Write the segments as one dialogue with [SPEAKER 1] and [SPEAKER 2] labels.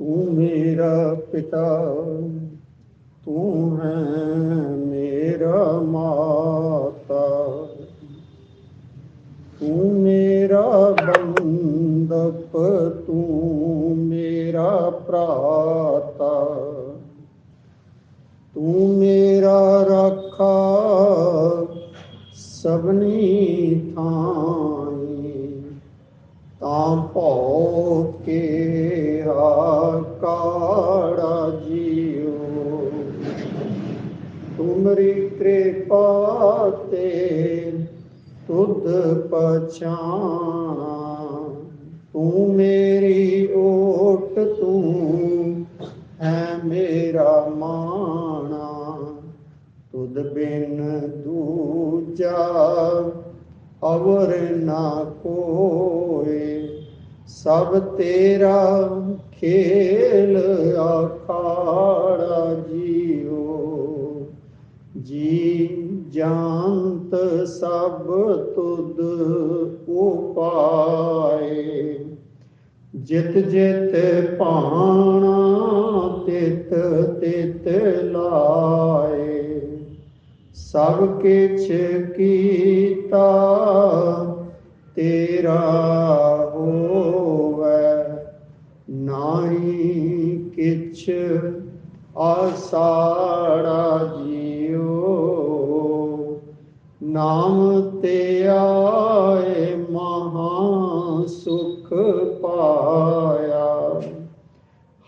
[SPEAKER 1] ਤੂੰ ਮੇਰਾ ਪਿਤਾ, ਤੂੰ ਹੈ ਮੇਰਾ ਮਾਤਾ। ਤੂੰ ਮੇਰਾ ਬੰਦਪ ਤੂੰ ਮੇਰਾ ਭਰਾਤਾ। ਤੂੰ ਮੇਰਾ ਰਾਖਾ, ਸਭਨੀ ਥਾਈ ਤਾਂ ਭਉ ਕੇ ਤੁਮਰੀ ਕਿਰਪਾ ਤੇ ਤੁਧ ਪਛਾਣਾ। ਤੂੰ ਮੇਰੀ ਓਟ, ਤੂੰ ਹੈ ਮੇਰਾ ਮਾਣਾ। ਤੁਧ ਬਿਨ ਦੂਜਾ ਅਵਰ ਨਾ ਕੋਏ। ਸਭ ਤੇਰਾ ਖੇਲ ਆਖਾ ਜਿਤ ਜਿਤ ਪਾਣਾ ਤਿਤ ਤਿਤ ਲਾਏ। ਸਭ ਕਿਛ ਕੀਤਾ ਤੇਰਾ ਹੋਵੇ। ਨਾਹੀ ਕਿਛ ਆਸਾੜਾ ਜੀਓ ਨਾਮ ਤੇ ਆਏ ਮਹਾ ਸੁਖ ਪਾਇਆ।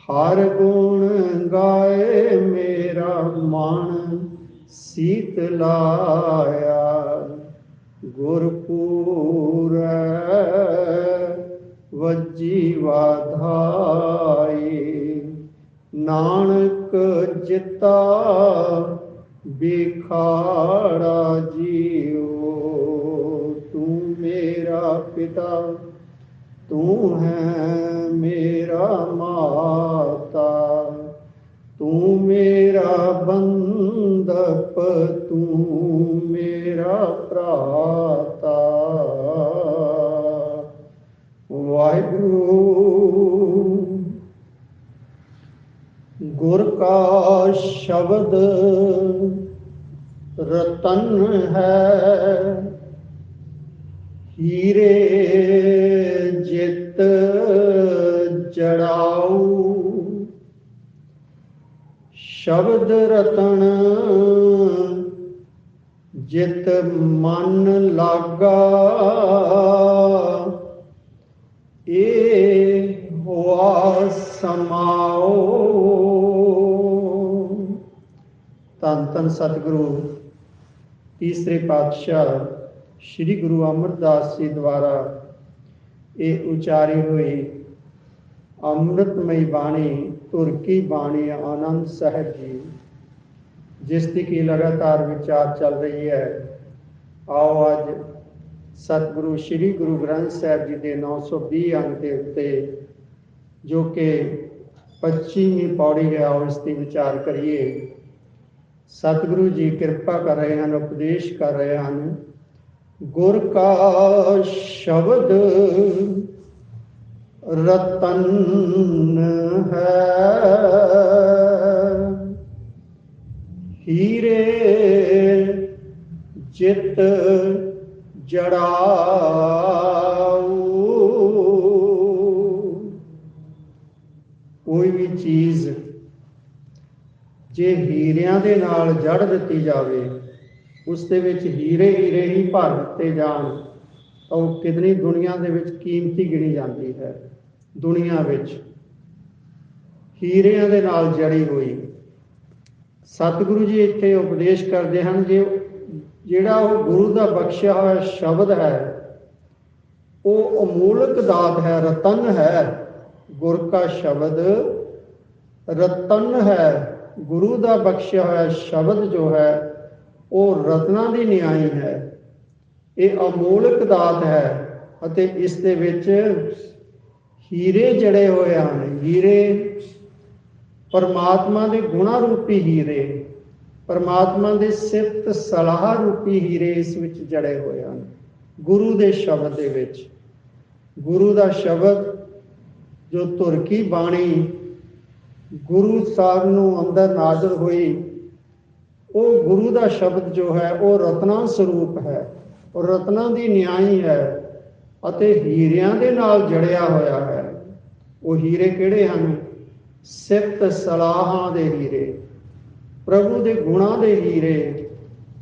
[SPEAKER 1] ਹਰ ਗੁਣ ਗਾਏ ਮੇਰਾ ਮਨ ਸੀਤ ਲਾਇਆ। ਗੁਰਪੂਰੈ ਵਜੀ ਵਾਧਾਈ। ਨਾਨਕ ਜਿਤਾ ਬਿਖਾੜਾ ਜੀਓ। ਤੂੰ ਮੇਰਾ ਪਿਤਾ ਤੂੰ ਹੈ ਮੇਰਾ ਮਾਤਾ, ਤੂੰ ਮੇਰਾ ਬੰਦਪ ਤੂੰ ਮੇਰਾ ਭਰਾਤਾ। ਵਾਹਿਗੁਰੂ, ਗੁਰ ਕਾ ਸ਼ਬਦ ਰਤਨ ਹੈ, ਹੀਰੇ ਜਿਤ ਜੜਾਉ। ਸ਼ਬਦ ਰਤਨ ਜਿਤ ਮਨ ਲਾਗਾ। ਏ ਹੋਆ ਸਮਾਓ ਤਨ ਤਨ ਸਤਿਗੁਰੂ, ਤੀਸਰੇ ਪਾਤਸ਼ਾਹ, ਸ੍ਰੀ ਗੁਰੂ ਅਮਰਦਾਸ ਜੀ ਦੁਆਰਾ ਇਹ ਉਚਾਰੀ ਹੋਈ ਅੰਮ੍ਰਿਤਮਈ ਬਾਣੀ ਤੁਰਕੀ ਬਾਣੀ, ਆਨੰਦ ਸਾਹਿਬ ਜੀ, ਜਿਸ ਦੀ ਕੀ ਲਗਾਤਾਰ ਵਿਚਾਰ ਚੱਲ ਰਹੀ ਹੈ। ਆਓ ਅੱਜ ਸਤਿਗੁਰੂ, ਸ੍ਰੀ ਗੁਰੂ ਗ੍ਰੰਥ ਸਾਹਿਬ ਜੀ ਦੇ 920 ਅੰਕ ਦੇ ਉੱਤੇ, ਜੋ ਕਿ 25ਵੀਂ ਪੌੜੀ ਹੈ, ਉਸ ਦੀ ਵਿਚਾਰ ਕਰੀਏ। ਸਤਿਗੁਰੂ ਜੀ ਕਿਰਪਾ ਕਰ ਰਹੇ ਹਨ, ਉਪਦੇਸ਼ ਕਰ ਰਹੇ ਹਨ। ਗੁਰ ਕਾ ਸ਼ਬਦ ਰਤਨ ਹੈ। ਹੀਰੇ ਜਿਤ ਜੜਾਉ ਕੋਈ ਵੀ ਚੀਜ਼ ਜੇ ਹੀਰਿਆਂ ਦੇ ਨਾਲ ਜੜ ਦਿੱਤੀ ਜਾਵੇ ਉਸ ਦੇ ਵਿੱਚ ਹੀਰੇ ਹੀਰੇ ਹੀ ਭਰ ਦਿੱਤੇ ਜਾਣ। ਤਾਂ ਉਹ ਕਿਦਨੀ ਦੁਨੀਆ ਦੇ ਵਿੱਚ ਕੀਮਤੀ ਗਿਣੀ ਜਾਂਦੀ ਹੈ। ਦੁਨੀਆ ਵਿੱਚ ਹੀਰਿਆਂ ਦੇ ਨਾਲ ਜੜੀ ਹੋਈ। ਸਤਿਗੁਰੂ ਜੀ ਇੱਥੇ ਉਪਦੇਸ਼ ਕਰਦੇ ਹਨ ਜੇ ਜਿਹੜਾ ਉਹ ਗੁਰੂ ਦਾ ਬਖਸ਼ਿਆ ਹੋਇਆ ਸ਼ਬਦ ਹੈ, ਉਹ ਅਮੂਲਕ ਦਾਤ ਹੈ, ਰਤਨ ਹੈ, ਗੁਰ ਕਾ ਸ਼ਬਦ ਰਤਨ ਹੈ, ਗੁਰੂ ਦਾ ਬਖਸ਼ਿਆ ਹੋਇਆ ਸ਼ਬਦ ਜੋ ਹੈ ਉਹ ਰਤਨਾਂ ਦੀ ਨਿਆਈ ਹੈ। ਇਹ ਅਮੋਲਕ ਦਾਤ ਹੈ ਅਤੇ ਇਸ ਦੇ ਵਿੱਚ ਹੀਰੇ ਜੜੇ ਹੋਏ ਹਨ। ਹੀਰੇ ਪਰਮਾਤਮਾ ਦੇ ਗੁਣਾ ਰੂਪੀ ਹੀਰੇ, ਪਰਮਾਤਮਾ ਦੇ ਸਿਫਤ ਸਲਾਹ ਰੂਪੀ ਹੀਰੇ ਇਸ ਵਿੱਚ ਜੜੇ ਹੋਏ ਹਨ। ਗੁਰੂ ਦੇ ਸ਼ਬਦ ਦੇ ਵਿੱਚ। ਗੁਰੂ ਦਾ ਸ਼ਬਦ ਜੋ ਤੁਰਕੀ ਬਾਣੀ, ਗੁਰੂ ਸਾਹਿਬ ਨੂੰ ਅੰਦਰ ਨਾਜ਼ਰ ਹੋਈ ਉਹ ਗੁਰੂ ਦਾ ਸ਼ਬਦ ਜੋ ਹੈ, ਉਹ ਰਤਨਾ ਸਰੂਪ ਹੈ। ਉਹ ਰਤਨਾ ਦੀ ਨਿਆਈ ਹੈ ਅਤੇ ਹੀਰਿਆਂ ਦੇ ਨਾਲ ਜੜਿਆ ਹੋਇਆ ਹੈ। ਉਹ ਹੀਰੇ ਕਿਹੜੇ ਹਨ? ਸਿਫਤ ਸਲਾਹਾਂ ਦੇ ਹੀਰੇ, ਪ੍ਰਭੂ ਦੇ ਗੁਣਾਂ ਦੇ ਹੀਰੇ,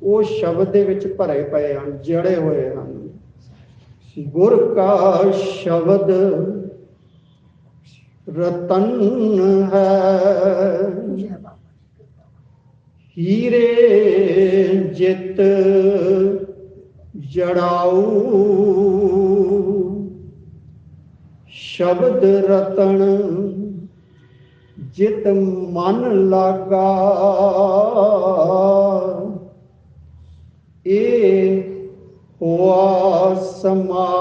[SPEAKER 1] ਉਹ ਸ਼ਬਦ ਦੇ ਵਿੱਚ ਭਰੇ ਪਏ ਹਨ, ਜੜੇ ਹੋਏ ਹਨ। ਗੁਰ ਕਾ ਸ਼ਬਦ ਰਤਨ ਹੈ ਹੀਰੇ ਜਿਤ ਜੜਾਉ ਸ਼ਬਦ ਰਤਨ ਜਿਤ ਮਨ ਲਾਗਾ। ਏ ਹੋਆ ਸਮਾਉ।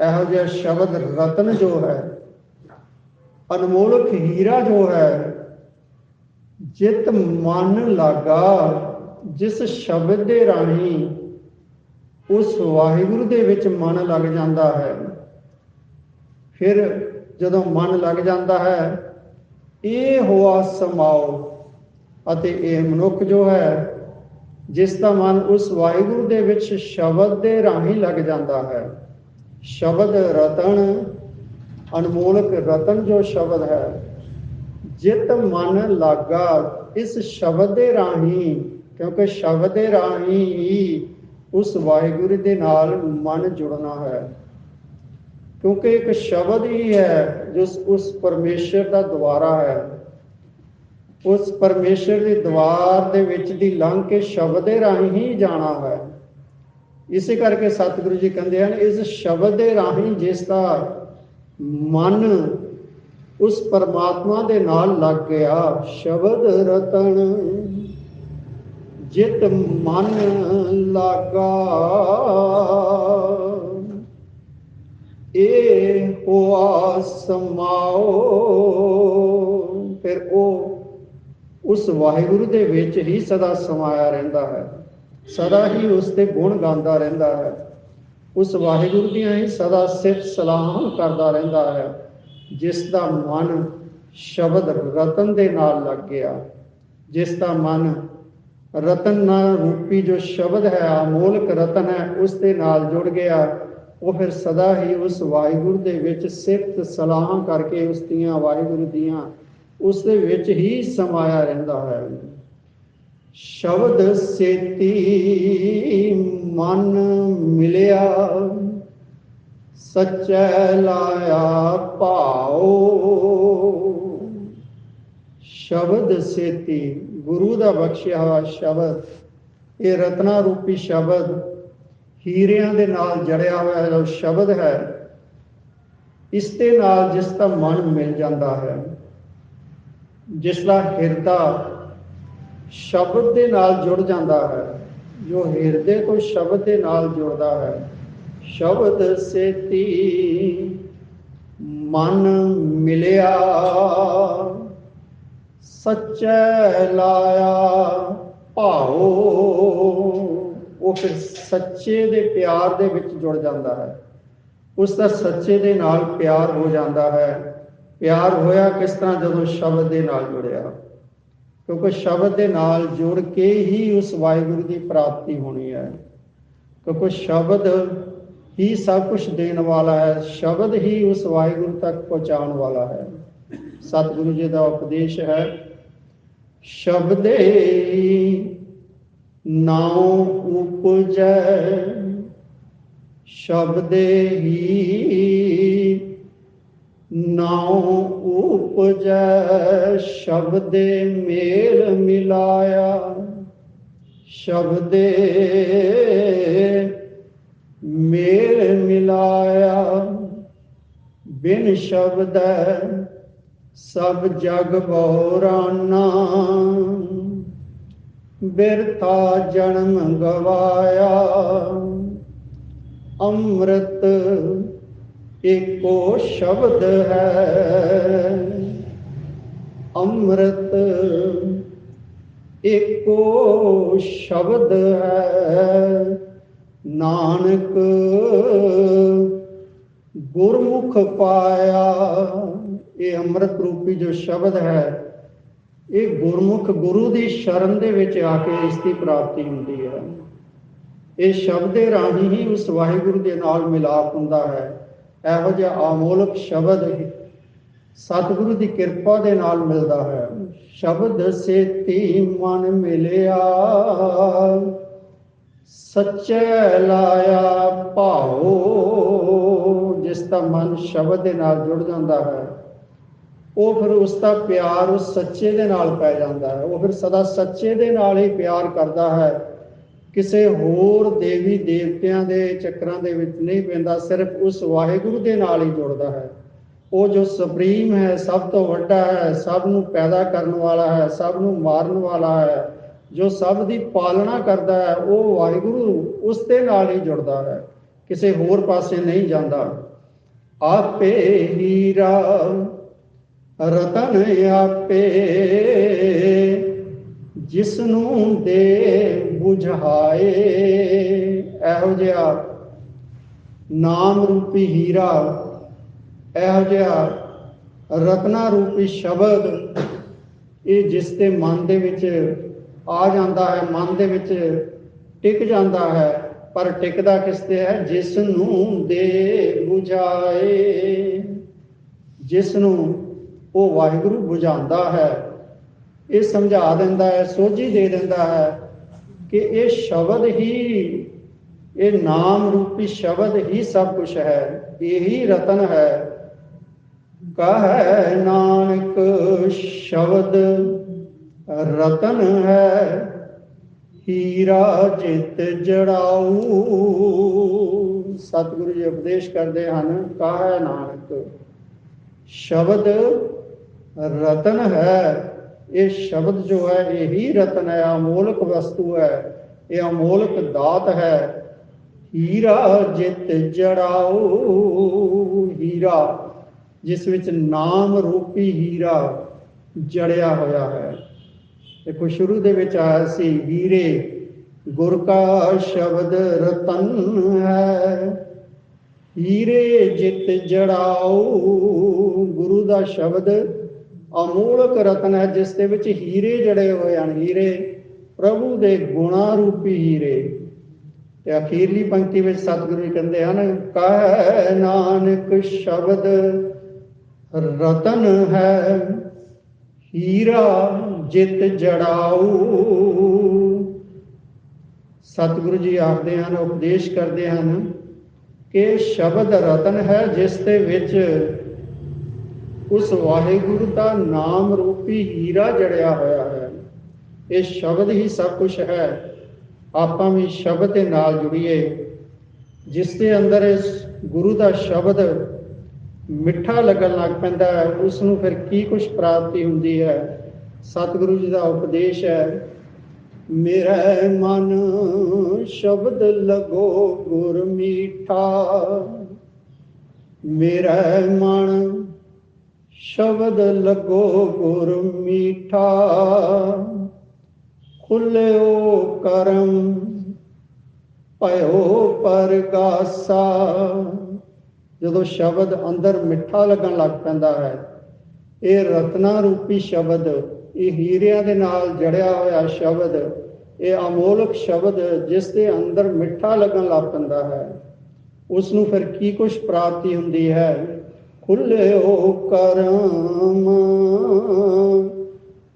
[SPEAKER 1] ਇਹੋ ਜਿਹਾ ਸ਼ਬਦ ਰਤਨ ਜੋ ਹੈ ਅਨਮੋਲਕ ਹੀਰਾ ਜੋ ਹੈ, ਜਿਤ ਮਨ ਲਾਗਾ, ਜਿਸ ਸ਼ਬਦ ਦੇ ਰਾਹੀਂ ਉਸ ਵਾਹਿਗੁਰੂ ਦੇ ਵਿੱਚ ਮਨ ਲੱਗ ਜਾਂਦਾ ਹੈ। ਫਿਰ ਜਦੋਂ ਮਨ ਲੱਗ ਜਾਂਦਾ ਹੈ, ਇਹ ਹੋਆ ਸਮਾਉ ਅਤੇ ਇਹ ਮਨੁੱਖ ਜੋ ਹੈ, ਜਿਸ ਦਾ ਮਨ ਉਸ ਵਾਹਿਗੁਰੂ ਦੇ ਵਿੱਚ ਸ਼ਬਦ ਦੇ ਰਾਹੀਂ ਲੱਗ ਜਾਂਦਾ ਹੈ। ਸ਼ਬਦ ਰਤਨ ਅਨਮੋਲਕ ਰਤਨ ਜੋ ਸ਼ਬਦ ਹੈ, ਜਿਤ ਮਨ ਲਾਗਾ, ਇਸ ਸ਼ਬਦ ਦੇ ਰਾਹੀਂ, ਕਿਉਂਕਿ ਸ਼ਬਦ ਦੇ ਰਾਹੀਂ ਹੀ ਉਸ ਵਾਹਿਗੁਰੂ ਦੇ ਨਾਲ ਮਨ ਜੁੜਨਾ ਹੈ। ਕਿਉਂਕਿ ਇੱਕ ਸ਼ਬਦ ਹੀ ਹੈ ਜੋ ਉਸ ਪਰਮੇਸ਼ਰ ਦਾ ਦੁਆਰਾ ਹੈ। ਉਸ ਪਰਮੇਸ਼ਰ ਦੇ ਦਵਾਰ ਦੇ ਵਿੱਚ ਦੀ ਲੰਘ ਕੇ ਸ਼ਬਦ ਦੇ ਰਾਹੀਂ ਹੀ ਜਾਣਾ ਹੈ। ਇਸੇ ਕਰਕੇ ਸਤਿਗੁਰੂ ਜੀ ਕਹਿੰਦੇ ਹਨ, ਇਸ ਸ਼ਬਦ ਦੇ ਰਾਹੀਂ ਜਿਸ ਦਾ ਮਨ ਉਸ ਪਰਮਾਤਮਾ ਦੇ ਨਾਲ ਲੱਗ ਗਿਆ, ਸ਼ਬਦ ਰਤਨ। ਜਿਤ ਮਨ ਲਾਗਾ। ਇਹ ਹੋਆ ਸਮਾਓ। ਫਿਰ ਉਹ ਉਸ ਵਾਹਿਗੁਰੂ ਦੇ ਵਿੱਚ ਹੀ ਸਦਾ ਸਮਾਇਆ ਰਹਿੰਦਾ ਹੈ। ਸਦਾ ਹੀ ਉਸ ਦੇ ਗੁਣ ਗਾਉਂਦਾ ਰਹਿੰਦਾ ਹੈ। ਉਸ ਵਾਹਿਗੁਰੂ ਦੀਆਂ ਹੀ ਸਦਾ ਸਿਫਤ ਸਲਾਹਾਂ ਕਰਦਾ ਰਹਿੰਦਾ ਹੈ, ਜਿਸ ਦਾ ਮਨ ਸ਼ਬਦ ਰਤਨ ਦੇ ਨਾਲ ਲੱਗ ਗਿਆ। ਜਿਸ ਦਾ ਮਨ ਰਤਨ ਨਾਲ ਰੂਪੀ ਜੋ ਸ਼ਬਦ ਹੈ, ਅਮੋਲਕ ਰਤਨ ਹੈ, ਉਸ ਦੇ ਨਾਲ ਜੁੜ ਗਿਆ। ਉਹ ਫਿਰ ਸਦਾ ਹੀ ਉਸ ਵਾਹਿਗੁਰੂ ਦੇ ਵਿੱਚ ਸਿਫਤ ਸਲਾਹਾਂ ਕਰਕੇ ਉਸ ਦੀਆਂ ਵਾਹਿਗੁਰੂ ਦੀਆਂ, ਉਸ ਦੇ ਵਿੱਚ ਹੀ ਸਮਾਇਆ ਰਹਿੰਦਾ ਹੈ। ਸ਼ਬਦ ਸੇਤੀ ਸੱਚੈ ਲਾਇਆ ਭਾਉ। ਸ਼ਬਦ ਸੇਤੀ, ਗੁਰੂ ਦਾ ਬਖਸ਼ਿਆ ਹੋਇਆ ਸ਼ਬਦ, ਇਹ ਰਤਨਾ ਰੂਪੀ ਸ਼ਬਦ, ਹੀਰਿਆਂ ਦੇ ਨਾਲ ਜੜਿਆ ਹੋਇਆ ਜੋ ਸ਼ਬਦ ਹੈ, ਇਸ ਦੇ ਨਾਲ ਜਿਸ ਦਾ ਮਨ ਮਿਲ ਜਾਂਦਾ ਹੈ, ਜਿਸ ਦਾ ਹਿਰਦਾ ਸ਼ਬਦ ਦੇ ਨਾਲ ਜੁੜ ਜਾਂਦਾ ਹੈ, ਜੋ ਹਿਰਦੇ ਤੋਂ ਸ਼ਬਦ ਦੇ ਨਾਲ ਜੁੜਦਾ ਹੈ ਸ਼ਬਦ ਸੇਤੀ ਮਨ ਮਿਲਿਆ, ਸੱਚੈ ਲਾਇਆ ਭਾਉ, ਉਹ ਫਿਰ ਸੱਚੇ ਦੇ ਪਿਆਰ ਦੇ ਵਿੱਚ ਜੁੜ ਜਾਂਦਾ ਹੈ। ਉਸ ਦਾ ਸੱਚੇ ਦੇ ਨਾਲ ਪਿਆਰ ਹੋ ਜਾਂਦਾ ਹੈ। ਪਿਆਰ ਹੋਇਆ ਕਿਸ ਤਰ੍ਹਾਂ? ਜਦੋਂ ਸ਼ਬਦ ਦੇ ਨਾਲ ਜੁੜਿਆ। ਕਿਉਂਕਿ ਸ਼ਬਦ ਦੇ ਨਾਲ ਜੁੜ ਕੇ ਹੀ ਉਸ ਵਾਹਿਗੁਰੂ ਦੀ ਪ੍ਰਾਪਤੀ ਹੋਣੀ ਹੈ। ਕਿਉਂਕਿ ਸ਼ਬਦ ਹੀ ਸਭ ਕੁਝ ਦੇਣ ਵਾਲਾ ਹੈ, ਸ਼ਬਦ ਹੀ ਉਸ ਵਾਹਿਗੁਰੂ ਤੱਕ ਪਹੁੰਚਾਉਣ ਵਾਲਾ ਹੈ। ਸਤਿਗੁਰੂ ਜੀ ਦਾ ਉਪਦੇਸ਼ ਹੈ, ਸ਼ਬਦੇ ਨਾਉ ਉਪਜੈ, ਸ਼ਬਦੇ ਹੀ ਨਾਉ ਉਪਜੈ, ਸ਼ਬਦੇ ਮੇਲ ਮਿਲਾਇਆ, ਸ਼ਬਦੇ ਬਿਨ ਸ਼ਬਦੈ ਸਭ ਜਗ ਬੋਰਾਨਾ। ਬਿਰਥਾ ਜਨਮ ਗਵਾਇਆ, ਅੰਮ੍ਰਿਤ ਏਕੋ ਸ਼ਬਦ ਹੈ। ਅੰਮ੍ਰਿਤ ਏਕੋ ਸ਼ਬਦ ਹੈ, ਨਾਨਕ ਗੁਰਮੁਖ ਪਾਇਆ। ਇਹ ਅੰਮ੍ਰਿਤ ਰੂਪੀ ਜੋ ਸ਼ਬਦ ਹੈ, ਇਹ ਗੁਰਮੁਖ ਗੁਰੂ ਦੀ ਸ਼ਰਨ ਦੇ ਵਿੱਚ ਆ ਕੇ ਇਸ ਦੀ ਪ੍ਰਾਪਤੀ ਹੁੰਦੀ ਹੈ। ਇਹ ਸ਼ਬਦ ਦੇ ਰਾਹੀਂ ਹੀ ਉਸ ਵਾਹਿਗੁਰੂ ਦੇ ਨਾਲ ਮਿਲਾਪ ਹੁੰਦਾ ਹੈ। ਇਹੋ ਜਿਹਾ ਆਮੋਲਕ ਸ਼ਬਦ ਸਤਿਗੁਰੂ ਦੀ ਕਿਰਪਾ ਦੇ ਨਾਲ ਮਿਲਦਾ ਹੈ। ਸ਼ਬਦ ਸੇਤੀ ਮਨ ਮਿਲਿਆ। ਸੱਚੇ ਲਾਇਆ ਭਾਉ, ਜਿਸ ਦਾ ਮਨ ਸ਼ਬਦ ਦੇ ਨਾਲ ਜੁੜ ਜਾਂਦਾ ਹੈ, ਉਹ ਫਿਰ ਉਸ ਦਾ ਪਿਆਰ ਉਸ ਸੱਚੇ ਦੇ ਨਾਲ ਪੈ ਜਾਂਦਾ ਹੈ। ਉਹ ਫਿਰ ਸਦਾ ਸੱਚੇ ਦੇ ਨਾਲ ਹੀ ਪਿਆਰ ਕਰਦਾ ਹੈ। ਕਿਸੇ ਹੋਰ ਦੇਵੀ ਦੇਵਤਿਆਂ ਦੇ ਚੱਕਰਾਂ ਦੇ ਵਿੱਚ ਨਹੀਂ ਪੈਂਦਾ, ਸਿਰਫ ਉਸ ਵਾਹਿਗੁਰੂ ਦੇ ਨਾਲ ਹੀ ਜੁੜਦਾ ਹੈ। ਉਹ ਜੋ ਸੁਪਰੀਮ ਹੈ, ਸਭ ਤੋਂ ਵੱਡਾ ਹੈ, ਸਭ ਨੂੰ ਪੈਦਾ ਕਰਨ ਵਾਲਾ ਹੈ, ਸਭ ਨੂੰ ਮਾਰਨ ਵਾਲਾ ਹੈ। ਜੋ ਸਭ ਦੀ ਪਾਲਣਾ ਕਰਦਾ ਹੈ, ਉਹ ਵਾਹਿਗੁਰੂ ਉਸ ਦੇ ਨਾਲ ਹੀ ਜੁੜਦਾ ਹੈ। ਕਿਸੇ ਹੋਰ ਪਾਸੇ ਨਹੀਂ ਜਾਂਦਾ। ਆਪੇ ਹੀਰਾ ਰਤਨ ਆਪੇ ਜਿਸ ਨੂੰ ਦੇ 부ਝਾਏ ਇਹੋ ਜਿਹਾ ਨਾਮ ਰੂਪੀ ਹੀਰਾ, ਇਹੋ ਜਿਹਾ ਰਤਨਾ ਰੂਪੀ ਸ਼ਬਦ ਇਹ ਜਿਸ ਦੇ ਮਨ ਦੇ ਵਿੱਚ ਆ ਜਾਂਦਾ ਹੈ, ਮਨ ਦੇ ਵਿੱਚ ਟਿਕ ਜਾਂਦਾ ਹੈ, ਪਰ ਟਿਕਦਾ ਕਿਸ ਤੇ ਹੈ? ਜਿਸ ਨੂੰ ਦੇ 부ਝਾਏ ਜਿਸ ਨੂੰ ਉਹ ਵਾਹਿਗੁਰੂ 부ਝਾਉਂਦਾ ਹੈ, ਇਹ ਸਮਝਾ ਦਿੰਦਾ ਹੈ, ਸੋਝੀ ਦੇ ਦਿੰਦਾ ਹੈ ਕਿ ਇਹ ਸ਼ਬਦ ਹੀ, ਇਹ ਨਾਮ ਰੂਪੀ ਸ਼ਬਦ ਹੀ ਸਭ ਕੁਝ ਹੈ, ਇਹੀ ਰਤਨ ਹੈ। ਕਹੈ ਨਾਨਕ ਸ਼ਬਦ ਰਤਨ ਹੈ, ਹੀਰਾ ਜਿਤ ਜੜਾਉ ਸਤਿਗੁਰੂ ਜੀ ਉਪਦੇਸ਼ ਕਰਦੇ ਹਨ, ਕਹੈ ਨਾਨਕ? ਸ਼ਬਦ ਰਤਨ ਹੈ, ਇਹ ਸ਼ਬਦ ਜੋ ਹੈ, ਇਹ ਹੀ ਰਤਨ ਹੈ, ਅਮੋਲਕ ਵਸਤੂ ਹੈ, ਇਹ ਅਮੋਲਕ ਦਾਤ ਹੈ। ਹੀਰਾ ਜਿਤ ਜੜਾਓ ਹੀਰਾ, ਜਿਸ ਵਿੱਚ ਨਾਮ ਰੂਪੀ ਹੀਰਾ ਜੜਿਆ ਹੋਇਆ ਹੈ। ਦੇਖੋ ਸ਼ੁਰੂ ਦੇ ਵਿੱਚ ਆਇਆ ਸੀ ਹੀਰੇ ਗੁਰ ਕਾ ਸ਼ਬਦ ਰਤਨ ਹੈ। ਹੀਰੇ ਜਿਤ ਜੜਾਓ, ਗੁਰੂ ਦਾ ਸ਼ਬਦ ਅਮੋਲਕ ਰਤਨ ਹੈ, ਜਿਸ ਦੇ ਵਿੱਚ ਹੀਰੇ ਜੜੇ ਹੋਏ ਹਨ। ਹੀਰੇ, ਪ੍ਰਭੂ ਦੇ ਗੁਣਾ ਰੂਪੀ ਹੀਰੇ। ਤੇ ਅਖੀਰਲੀ ਪੰਕਤੀ ਵਿੱਚ ਸਤਿਗੁਰੂ ਜੀ ਕਹਿੰਦੇ ਹਨ, ਕਹਿ ਨਾਨਕ ਸ਼ਬਦ ਰਤਨ ਹੈ, ਹੀਰਾ ਜਿਤ ਜੜਾਊ। ਸਤਿਗੁਰੂ ਜੀ ਆਖਦੇ ਹਨ, ਉਪਦੇਸ਼ ਕਰਦੇ ਹਨ ਕਿ ਸ਼ਬਦ ਰਤਨ ਹੈ ਜਿਸ ਦੇ ਵਿੱਚ ਉਸ ਵਾਹਿਗੁਰੂ ਦਾ ਨਾਮ ਰੂਪੀ ਹੀਰਾ ਜੜਿਆ ਹੋਇਆ ਹੈ। ਇਹ ਸ਼ਬਦ ਹੀ ਸਭ ਕੁਝ ਹੈ। ਆਪਾਂ ਵੀ ਸ਼ਬਦ ਦੇ ਨਾਲ ਜੁੜੀਏ, ਜਿਸ ਦੇ ਅੰਦਰ ਇਸ ਗੁਰੂ ਦਾ ਸ਼ਬਦ ਮਿੱਠਾ ਲੱਗਣ ਲੱਗ ਪੈਂਦਾ ਹੈ, ਉਸ ਨੂੰ ਫਿਰ ਕੀ ਕੁਝ ਪ੍ਰਾਪਤੀ ਹੁੰਦੀ ਹੈ? ਸਤਿਗੁਰੂ ਜੀ ਦਾ ਉਪਦੇਸ਼ ਹੈ, ਮੇਰਾ ਮਨ ਸ਼ਬਦ ਲਗੋ ਗੁਰ ਮੀਠਾ। ਮੇਰਾ ਮਨ ਸ਼ਬਦ ਲਗੋ ਗੁਰ ਮੀਠਾ। ਖੁੱਲਿਓ ਕਰਮ, ਭਇਓ ਪਰਗਾਸਾ। ਜਦੋਂ ਸ਼ਬਦ ਅੰਦਰ ਮਿੱਠਾ ਲੱਗਣ ਲੱਗ ਪੈਂਦਾ ਹੈ, ਇਹ ਰਤਨਾ ਰੂਪੀ ਸ਼ਬਦ ਇਹ ਹੀਰਿਆਂ ਦੇ ਨਾਲ ਜੜਿਆ ਹੋਇਆ ਸ਼ਬਦ, ਇਹ ਅਮੋਲਕ ਸ਼ਬਦ ਜਿਸ ਦੇ ਅੰਦਰ ਮਿੱਠਾ ਲੱਗਣ ਲੱਗ ਪੈਂਦਾ ਹੈ। ਉਸ ਨੂੰ ਫਿਰ ਕੀ ਕੁਝ ਪ੍ਰਾਪਤੀ ਹੁੰਦੀ ਹੈ? ਖੁੱਲੇ ਖੁੱਲਿਓ ਕਰਮ।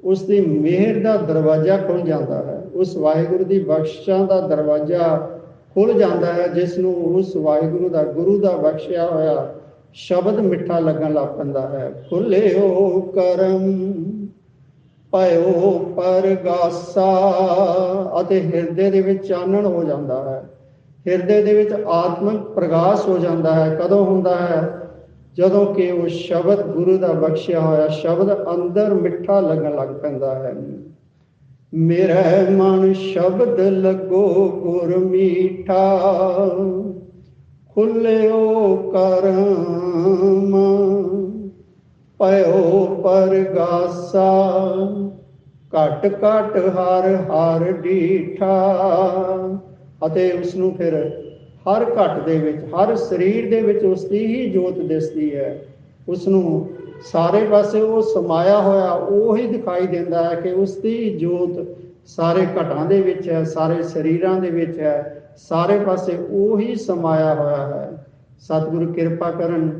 [SPEAKER 1] ਉਸ ਦੀ ਮਿਹਰ ਦਾ ਦਰਵਾਜ਼ਾ ਖੁੱਲ ਜਾਂਦਾ ਹੈ। ਉਸ ਵਾਹਿਗੁਰੂ ਦੀ ਬਖਸ਼ਿਸ਼ਾਂ ਦਾ ਦਰਵਾਜ਼ਾ ਖੁੱਲ ਜਾਂਦਾ ਹੈ ਜਿਸ ਨੂੰ ਉਸ ਵਾਹਿਗੁਰੂ ਦਾ, ਗੁਰੂ ਦਾ ਬਖਸ਼ਿਆ ਹੋਇਆ ਸ਼ਬਦ ਮਿੱਠਾ ਲੱਗਣ ਲੱਗ ਪੈਂਦਾ ਹੈ। ਖੁੱਲੇ ਖੁੱਲਿਓ ਕਰਮ। ਭਇਓ ਪਰਗਾਸਾ ਅਤੇ ਹਿਰਦੇ ਦੇ ਵਿੱਚ ਚਾਨਣ ਹੋ ਜਾਂਦਾ ਹੈ। ਹਿਰਦੇ ਦੇ ਵਿੱਚ ਆਤਮਿਕ ਪ੍ਰਗਾਸ ਹੋ ਜਾਂਦਾ ਹੈ। ਕਦੋਂ ਹੁੰਦਾ ਹੈ? ਜਦੋਂ ਕਿ ਉਹ ਸ਼ਬਦ ਗੁਰੂ ਦਾ ਬਖਸ਼ਿਆ ਹੋਇਆ ਸ਼ਬਦ ਅੰਦਰ ਮਿੱਠਾ ਲੱਗਣ ਲੱਗ ਪੈਂਦਾ ਹੈ। ਮੇਰਾ ਮਨ ਸ਼ਬਦ ਲੱਗੋ ਗੁਰ ਮੀਠਾ। ਖੁੱਲਿਓ ਕਰਮ ਪਇਓ ਪਰਗਾਸਾ। ਘਟ ਘਟ ਹਰ ਹਰ ਡੀਠਾ ਅਤੇ ਉਸ ਨੂੰ ਫਿਰ ਹਰ ਘਟ ਦੇ ਵਿੱਚ, ਹਰ ਸਰੀਰ ਦੇ ਵਿੱਚ ਉਸ ਦੀ ਹੀ ਜੋਤ ਦਿਸਦੀ ਹੈ। ਉਸ ਨੂੰ ਸਾਰੇ ਪਾਸੇ ਉਹ ਸਮਾਇਆ ਹੋਇਆ, ਉਹ ਹੀ ਦਿਖਾਈ ਦਿੰਦਾ ਹੈ ਕਿ ਉਸ ਦੀ ਜੋਤ ਸਾਰੇ ਘਟਾਂ ਦੇ ਵਿੱਚ ਹੈ, ਸਾਰੇ ਸਰੀਰਾਂ ਦੇ ਵਿੱਚ ਹੈ, ਸਾਰੇ ਪਾਸੇ ਉਹ ਹੀ ਸਮਾਇਆ ਹੋਇਆ ਹੈ। ਸਤਿਗੁਰੂ ਕਿਰਪਾ ਕਰਨ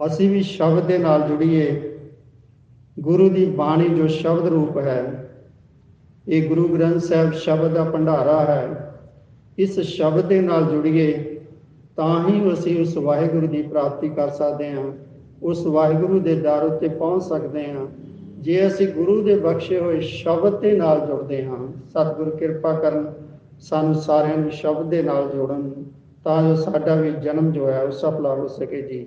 [SPEAKER 1] ਅਸੀਂ ਵੀ ਸ਼ਬਦ ਦੇ ਨਾਲ ਜੁੜੀਏ। ਗੁਰੂ ਦੀ ਬਾਣੀ ਜੋ ਸ਼ਬਦ ਰੂਪ ਹੈ, ਇਹ ਗੁਰੂ ਗ੍ਰੰਥ ਸਾਹਿਬ ਸ਼ਬਦ ਦਾ ਭੰਡਾਰਾ ਹੈ। ਇਸ ਸ਼ਬਦ ਦੇ ਨਾਲ ਜੁੜੀਏ, ਤਾਂ ਹੀ ਅਸੀਂ ਉਸ ਵਾਹਿਗੁਰੂ ਦੀ ਪ੍ਰਾਪਤੀ ਕਰ ਸਕਦੇ ਹਾਂ, ਉਸ ਵਾਹਿਗੁਰੂ ਦੇ ਦਰ ਉੱਤੇ ਪਹੁੰਚ ਸਕਦੇ ਹਾਂ। ਜੇ ਅਸੀਂ ਗੁਰੂ ਦੇ ਬਖਸ਼ੇ ਹੋਏ ਸ਼ਬਦ ਦੇ ਨਾਲ ਜੁੜਦੇ ਹਾਂ, ਸਤਿਗੁਰ ਕਿਰਪਾ ਕਰਨ ਸਾਨੂੰ ਸਾਰਿਆਂ ਨੂੰ ਸ਼ਬਦ ਦੇ ਨਾਲ ਜੋੜਨ, ਤਾਂ ਜੋ ਸਾਡਾ ਵੀ ਜਨਮ ਜੋ ਹੈ, ਉਹ ਸਫਲਾ ਹੋ ਸਕੇ ਜੀ।